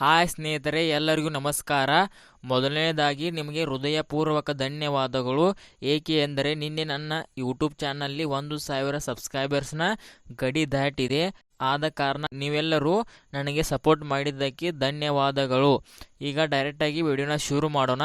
Hi ಸ್ನೇಹಿತರೆ, ಎಲ್ಲರಿಗೂ ನಮಸ್ಕಾರ. ಮೊದಲನೇದಾಗಿ ನಿಮಗೆ ಹೃದಯಪೂರ್ವಕ ಧನ್ಯವಾದಗಳು. ಏಕೆ ಎಂದರೆ ನಿನ್ನೆ ನನ್ನ ಯೂಟ್ಯೂಬ್ ಚಾನಲ್ಲಿ ಒಂದು ಸಾವಿರ ಸಬ್ಸ್ಕ್ರೈಬರ್ಸ್ನ ಗಡಿ ದಾಟಿದೆ. ಆದ ಕಾರಣ ನೀವೆಲ್ಲರೂ ನನಗೆ ಸಪೋರ್ಟ್ ಮಾಡಿದ್ದಕ್ಕೆ ಧನ್ಯವಾದಗಳು. ಈಗ ಡೈರೆಕ್ಟಾಗಿ ವಿಡಿಯೋನ ಶುರು ಮಾಡೋಣ.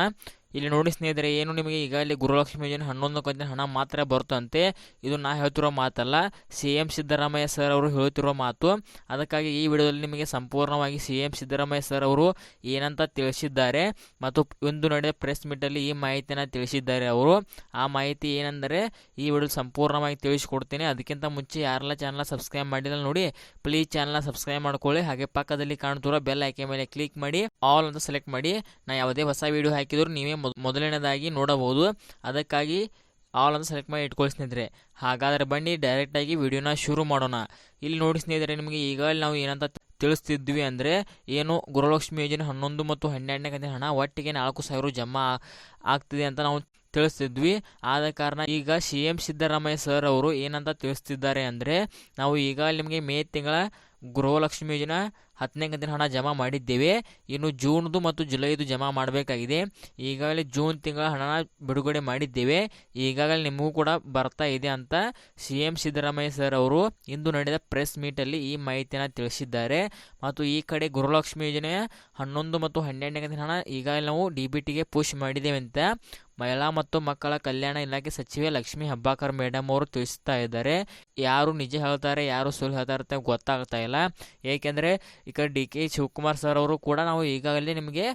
ಇಲ್ಲಿ ನೋಡಿ ಸ್ನೇಹಿತರೆ, ಏನು ನಿಮಗೆ ಈಗಾಗಲೇ ಗುರುಲಕ್ಷ್ಮಿ ಯೋಜನೆ ಹನ್ನೊಂದು ಕಂತಿನ ಹಣ ಮಾತ್ರ ಬರುತ್ತಂತೆ. ಇದು ನಾ ಹೇಳ್ತಿರೋ ಮಾತಲ್ಲ. ಸಿ ಎಂ ಸಿದ್ದರಾಮಯ್ಯ ಸರ್ ಅವರು ಹೇಳ್ತಿರೋ ಮಾತು. ಅದಕ್ಕಾಗಿ ಈ ವಿಡಿಯೋದಲ್ಲಿ ನಿಮಗೆ ಸಂಪೂರ್ಣವಾಗಿ ಸಿ ಎಂ ಸಿದ್ದರಾಮಯ್ಯ ಸರ್ ಅವರು ಏನಂತ ತಿಳಿಸಿದ್ದಾರೆ ಮತ್ತು ಇಂದು ನಡೆದ ಪ್ರೆಸ್ ಮೀಟಲ್ಲಿ ಈ ಮಾಹಿತಿಯನ್ನು ತಿಳಿಸಿದ್ದಾರೆ ಅವರು. ಆ ಮಾಹಿತಿ ಏನೆಂದರೆ, ಈ ವಿಡಿಯೋ ಸಂಪೂರ್ಣವಾಗಿ ತಿಳಿಸಿಕೊಡ್ತೀನಿ. ಅದಕ್ಕಿಂತ ಮುಂಚೆ ಯಾರೆಲ್ಲ ಚಾನಲ್ ಸಬ್ಸ್ಕ್ರೈಬ್ ಮಾಡಿಲ್ಲ ನೋಡಿ ಪ್ಲೀಸ್ ಚಾನಲ್ನ ಸಬ್ಸ್ಕ್ರೈಬ್ ಮಾಡ್ಕೊಳ್ಳಿ. ಹಾಗೆ ಪಕ್ಕದಲ್ಲಿ ಕಾಣ್ತಿರೋ ಬೆಲ್ ಆಯ್ಕೆ ಮೇಲೆ ಕ್ಲಿಕ್ ಮಾಡಿ ಆಲ್ ಅಂತ ಸೆಲೆಕ್ಟ್ ಮಾಡಿ. ನಾ ಯಾವುದೇ ಹೊಸ ವಿಡಿಯೋ ಹಾಕಿದ್ರು ನೀವೇ ಮೊದಲನೇದಾಗಿ ನೋಡಬಹುದು. ಅದಕ್ಕಾಗಿ ಆಲ್ ಅಂತ ಸೆಲೆಕ್ಟ್ ಮಾಡಿ ಇಟ್ಕೊಳ್ಳಿ ಸ್ನೇಹಿತರೆ. ಹಾಗಾದರೆ ಬನ್ನಿ ಡೈರೆಕ್ಟಾಗಿ ವಿಡಿಯೋನ ಶುರು ಮಾಡೋಣ. ಇಲ್ಲಿ ನೋಡಿ ಸ್ನೇಹಿತರೆ, ನಿಮಗೆ ಈಗಾಗಲೇ ನಾವು ಏನಂತ ತಿಳಿಸ್ತಿದ್ವಿ ಅಂದರೆ, ಏನು ಗುರುಲಕ್ಷ್ಮಿ ಯೋಜನೆ ಹನ್ನೊಂದು ಮತ್ತು ಹನ್ನೆರಡನೇ ಕಂತಿನ ಹಣ ಒಟ್ಟಿಗೆ ನಾಲ್ಕು ಸಾವಿರ ಜಮಾ ಆಗ್ತಿದೆ ಅಂತ ನಾವು ತಿಳಿಸ್ತಿದ್ವಿ. ಆದ ಕಾರಣ ಈಗ ಸಿ ಎಂ ಸಿದ್ದರಾಮಯ್ಯ ಸರ್ ಅವರು ಏನಂತ ತಿಳಿಸ್ತಿದ್ದಾರೆ ಅಂದರೆ, ನಾವು ಈಗ ನಿಮಗೆ ಮೇ ತಿಂಗಳ ಗೃಹಲಕ್ಷ್ಮಿ ಯೋಜನಾ ಹತ್ತನೇ ಕಂತಿನ ಹಣ ಜಮಾ ಮಾಡಿದ್ದೇವೆ. ಇನ್ನು ಜೂನ್ದು ಮತ್ತು ಜುಲೈದು ಜಮಾ ಮಾಡಬೇಕಾಗಿದೆ. ಈಗಾಗಲೇ ಜೂನ್ ತಿಂಗಳ ಹಣನ ಬಿಡುಗಡೆ ಮಾಡಿದ್ದೇವೆ. ಈಗಾಗಲೇ ನಿಮಗೂ ಕೂಡ ಬರ್ತಾ ಇದೆ ಅಂತ ಸಿ ಎಂ ಸಿದ್ದರಾಮಯ್ಯ ಸರ್ ಅವರು ಇಂದು ನಡೆದ ಪ್ರೆಸ್ ಮೀಟಲ್ಲಿ ಈ ಮಾಹಿತಿಯನ್ನು ತಿಳಿಸಿದ್ದಾರೆ. ಮತ್ತು ಈ ಕಡೆ ಗೃಹಲಕ್ಷ್ಮಿ ಯೋಜನೆಯ ಹನ್ನೊಂದು ಮತ್ತು ಹನ್ನೆರಡನೇ ಕಂತಿನ ಹಣ ಈಗಾಗಲೇ ನಾವು ಡಿ ಬಿ ಟಿಗೆ ಪುಷ್ ಮಾಡಿದ್ದೇವೆ ಅಂತ ಮಹಿಳಾ ಮತ್ತು ಮಕ್ಕಳ ಕಲ್ಯಾಣ ಇಲಾಖೆ ಸಚಿವೆ ಲಕ್ಷ್ಮೀ ಹಬ್ಬಾಕರ್ ಮೇಡಮ್ ಅವರು ತಿಳಿಸ್ತಾ ಇದ್ದಾರೆ. ಯಾರು ನಿಜ ಹೇಳ್ತಾರೆ, ಯಾರು ಸುಳ್ಳು ಹೇಳ್ತಾರೆ ಅಂತ ಗೊತ್ತಾಗ್ತಾ ಇಲ್ಲ. ಏಕೆಂದರೆ ಈ ಕಡೆ ಡಿ ಕೆ ಶಿವಕುಮಾರ್ ಸರ್ ಅವರು ಕೂಡ ನಾವು ಈಗಾಗಲೇ ನಿಮಗೆ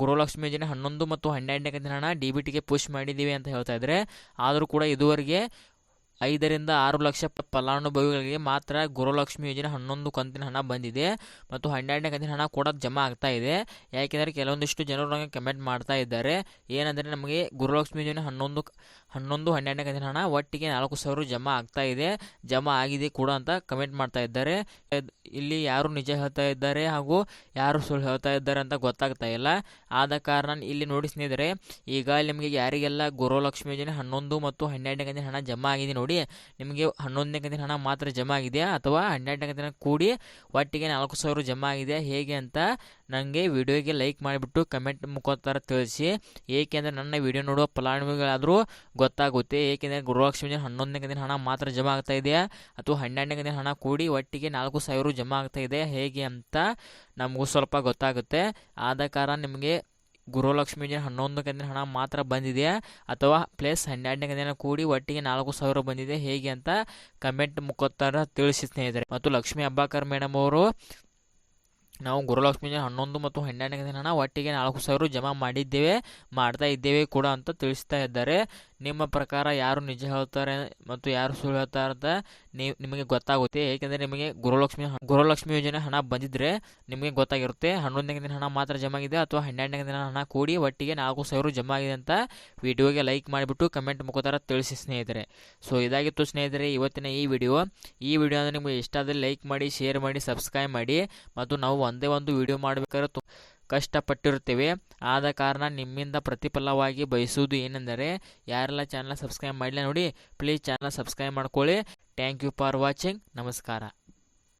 ಗೃಹಲಕ್ಷ್ಮಿ ಯೋಜನೆ ಹನ್ನೊಂದು ಮತ್ತು ಹನ್ನೆರಡನೇ ಕಂತಿನ ಹಣ ಡಿ ಬಿ ಟಿಗೆ ಪುಷ್ ಮಾಡಿದ್ದೀವಿ ಅಂತ ಹೇಳ್ತಾ ಇದ್ದಾರೆ ಆದರೂ ಕೂಡ ಇದುವರೆಗೆ ಐದರಿಂದ ಆರು ಲಕ್ಷ ಫಲಾನುಭವಿಗಳಿಗೆ ಮಾತ್ರ ಗುರುಲಕ್ಷ್ಮಿ ಯೋಜನೆ ಹನ್ನೊಂದು ಕಂತಿನ ಹಣ ಬಂದಿದೆ ಮತ್ತು ಹನ್ನೆರಡನೇ ಕಂತಿನ ಹಣ ಕೂಡ ಜಮಾ ಆಗ್ತಾ ಇದೆ. ಯಾಕೆಂದರೆ ಕೆಲವೊಂದಿಷ್ಟು ಜನರು ನನಗೆ ಕಮೆಂಟ್ ಮಾಡ್ತಾ ಇದ್ದಾರೆ. ಏನಂದರೆ ನಮಗೆ ಗುರುಲಕ್ಷ್ಮಿ ಯೋಜನೆ ಹನ್ನೊಂದು ಹನ್ನೊಂದು, ಹನ್ನೆರಡನೇ ಕಂತಿನ ಹಣ ಒಟ್ಟಿಗೆ ನಾಲ್ಕು ಸಾವಿರ ಜಮಾ ಆಗ್ತಾ ಇದೆ. ಜಮಾ ಆಗಿದೆ ಕೂಡ ಅಂತ ಕಮೆಂಟ್ ಮಾಡ್ತಾ ಇದ್ದಾರೆ. ಇಲ್ಲಿ ಯಾರು ನಿಜ ಹೇಳ್ತಾ ಇದ್ದಾರೆ ಹಾಗೂ ಯಾರು ಸುಳ್ಳು ಹೇಳ್ತಾ ಇದ್ದಾರೆ ಅಂತ ಗೊತ್ತಾಗ್ತಾ ಇಲ್ಲ. ಆದ ಕಾರಣ ಇಲ್ಲಿ ನೋಡಿ ಸ್ನೇಹಿತರೆ, ಈಗ ನಿಮಗೆ ಯಾರಿಗೆಲ್ಲ ಗುರುಲಕ್ಷ್ಮಿ ಯೋಜನೆ ಹನ್ನೊಂದು ಮತ್ತು ಹನ್ನೆರಡನೇ ಕಂತಿನ ಹಣ ಜಮಾ ಆಗಿದೆ ನೋಡಿ ನಿಮಗೆ ಹನ್ನೊಂದನೇ ಕಂತಿನ ಹಣ ಮಾತ್ರ ಜಮಾ ಆಗಿದೆಯಾ? ಅಥವಾ ಹನ್ನೆರಡನೇ ಕಂತಿನ ಕೂಡಿ ಒಟ್ಟಿಗೆ ನಾಲ್ಕು ಸಾವಿರ ಜಮಾ ಆಗಿದೆಯಾ? ಹೇಗೆ ಅಂತ ನನಗೆ ವಿಡಿಯೋಗೆ ಲೈಕ್ ಮಾಡಿಬಿಟ್ಟು ಕಮೆಂಟ್ ಮುಖಾಂತರ ತಿಳಿಸಿ. ಏಕೆಂದರೆ ನನ್ನ ವಿಡಿಯೋ ನೋಡುವ ಫಲಾನುಭವಿಗಳಾದರೂ ಗೊತ್ತಾಗುತ್ತೆ. ಏಕೆಂದರೆ ಗೃಹಲಕ್ಷ್ಮಿ ಹನ್ನೊಂದನೇ ಕಂತಿನ ಹಣ ಮಾತ್ರ ಜಮಾ ಆಗ್ತಾ ಇದೆಯಾ? ಅಥವಾ ಹನ್ನೆರಡನೇ ಕಂತಿನ ಹಣ ಕೂಡಿ ಒಟ್ಟಿಗೆ ನಾಲ್ಕು ಸಾವಿರ ಜಮಾ ಆಗ್ತಾ ಇದೆ ಹೇಗೆ ಅಂತ ನಮಗೂ ಸ್ವಲ್ಪ ಗೊತ್ತಾಗುತ್ತೆ. ಆದ ಕಾರಣ ನಿಮಗೆ ಗೃಹಲಕ್ಷ್ಮಿ ಯೋಜನೆ ಹನ್ನೊಂದು ಕಂತಿನ ಹಣ ಮಾತ್ರ ಬಂದಿದೆ ಅಥವಾ ಪ್ಲಸ್ ಹನ್ನೆರಡನೇ ಕಂತಿನ ಕೂಡಿ ಒಟ್ಟಿಗೆ ನಾಲ್ಕು ಸಾವಿರ ಬಂದಿದೆ, ಹೇಗೆ ಅಂತ ಕಮೆಂಟ್ ಮುಖಾಂತರ ತಿಳಿಸಿ ಸ್ನೇಹಿತರೆ. ಮತ್ತು ಲಕ್ಷ್ಮಿ ಅಬ್ಬಾಕರ್ ಮೇಡಮ್ ಅವರು, ನಾವು ಗುರುಲಕ್ಷ್ಮಿ ಹನ್ನೊಂದು ಮತ್ತು ಹನ್ನೆರಡನೇ ದಿನ ಹಣ ಒಟ್ಟಿಗೆ ನಾಲ್ಕು ಸಾವಿರ ಜಮಾ ಮಾಡಿದ್ದೇವೆ, ಮಾಡ್ತಾ ಇದ್ದೇವೆ ಕೂಡ ಅಂತ ತಿಳಿಸ್ತಾ ಇದ್ದಾರೆ. ನಿಮ್ಮ ಪ್ರಕಾರ ಯಾರು ನಿಜ ಹೇಳ್ತಾರೆ ಮತ್ತು ಯಾರು ಸುಳ್ಳು ಹೇಳ್ತಾರೆ ಅಂತ ನೀವು, ನಿಮಗೆ ಗೊತ್ತಾಗುತ್ತೆ. ಏಕೆಂದರೆ ನಿಮಗೆ ಗೃಹಲಕ್ಷ್ಮಿ ಗೃಹಲಕ್ಷ್ಮಿ ಯೋಜನೆ ಹಣ ಬಂದಿದ್ದರೆ ನಿಮಗೆ ಗೊತ್ತಾಗಿರುತ್ತೆ. ಹನ್ನೊಂದನೇ ದಿನ ಹಣ ಮಾತ್ರ ಜಮಾ ಆಗಿದೆ ಅಥವಾ ಹನ್ನೆರಡನೇ ದಿನ ಹಣ ಕೂಡಿ ಒಟ್ಟಿಗೆ ನಾಲ್ಕು ಸಾವಿರ ಜಮಾ ಆಗಿದೆ ಅಂತ ವಿಡಿಯೋಗೆ ಲೈಕ್ ಮಾಡಿಬಿಟ್ಟು ಕಮೆಂಟ್ ಮುಖಾಂತರ ತಿಳಿಸಿ ಸ್ನೇಹಿತರೆ. ಸೊ, ಇದಾಗಿತ್ತು ಸ್ನೇಹಿತರೆ, ಇವತ್ತಿನ ಈ ವಿಡಿಯೋ. ಈ ವಿಡಿಯೋ ಅಂದರೆ ನಿಮಗೆ ಇಷ್ಟ ಆದರೆ ಲೈಕ್ ಮಾಡಿ, ಶೇರ್ ಮಾಡಿ, ಸಬ್ಸ್ಕ್ರೈಬ್ ಮಾಡಿ ಮತ್ತು ನಾವು ಒಂದೇ ಒಂದು ವಿಡಿಯೋ ಮಾಡಬೇಕಾದ್ರೆ ಕಷ್ಟಪಟ್ಟಿರುತ್ತೇವೆ. ಆದ ಕಾರಣ ನಿಮ್ಮಿಂದ ಪ್ರತಿಫಲವಾಗಿ ಬಯಸುವುದು ಏನೆಂದರೆ, ಯಾರೆಲ್ಲ ಚಾನಲ್ ಸಬ್ಸ್ಕ್ರೈಬ್ ಮಾಡಲಿಲ್ಲ ನೋಡಿ ಪ್ಲೀಸ್ ಚಾನಲ್ ಸಬ್ಸ್ಕ್ರೈಬ್ ಮಾಡ್ಕೊಳ್ಳಿ. ಥ್ಯಾಂಕ್ ಯು ಫಾರ್ ವಾಚಿಂಗ್ ನಮಸ್ಕಾರ.